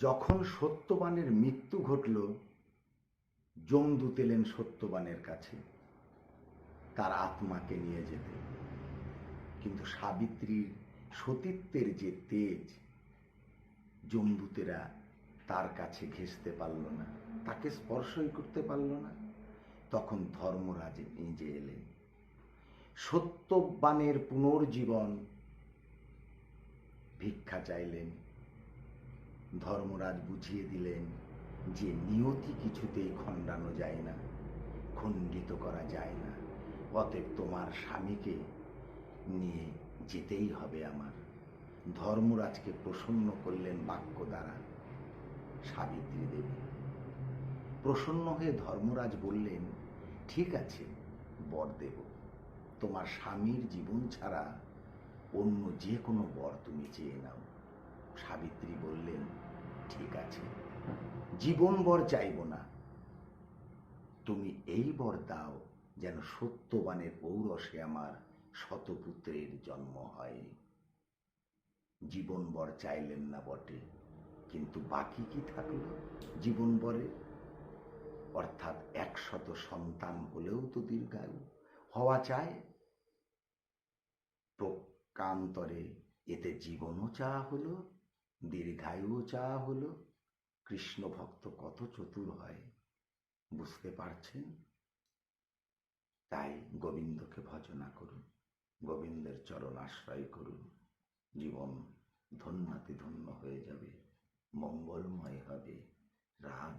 যখন সত্যবানের মৃত্যু ঘটল জমদূত এলেন সত্যবানের কাছে। তার আত্মাকে নিয়ে যেতে। কিন্তু সাবিত্রীর সতীত্বের যে তেজ জমদূতেরা তার কাছে ঘেঁষতে পারল না। তাকে স্পর্শই করতে পারল না। তখন ধর্মরাজ নিজে এলেন। সত্যবানের পুনর্জীবন ভিক্ষা চাইলেন। ধর্মরাজ বুঝিয়ে দিলেন যে নিয়তি কিছুতেই খণ্ডানো যায় না, খণ্ডিত করা যায় না। অতএব তোমার স্বামীকে নিয়ে যেতেই হবে আমার। ধর্মরাজকে প্রসন্ন করলেন বাক্য দ্বারা সাবিত্রী দেবী। প্রসন্ন হয়ে ধর্মরাজ বললেন, ঠিক আছে বর দেব তোমার স্বামীর জীবন ছাড়া অন্য যে কোনো বর তুমি চেয়ে নাও। সাবিত্রী বললেন, ঠিক আছে, জীবন বর চাইব না। তুমি এই বর দাও যেন সত্যবানের পৌরসে আমার শতপুত্রের জন্ম হয়। জীবন বর চাইলেন না বটে, কিন্তু বাকি কি থাকল জীবন বরে? অর্থাৎ একশত সন্তান হলেও তো দীর্ঘায়ু, হওয়া চায়? প্রকান্তরে এতে জীবনও চাওয়া হলো দীর্ঘায়ুও চাওয়া হলো কৃষ্ণ ভক্ত কত চতুর হয়, বুঝতে পারছেন? তাই গোবিন্দকে ভজনা করুন, গোবিন্দের চরণ আশ্রয় করুন, জীবন ধন্যাতি ধন্য হয়ে যাবে, মঙ্গলময় হবে নিতাই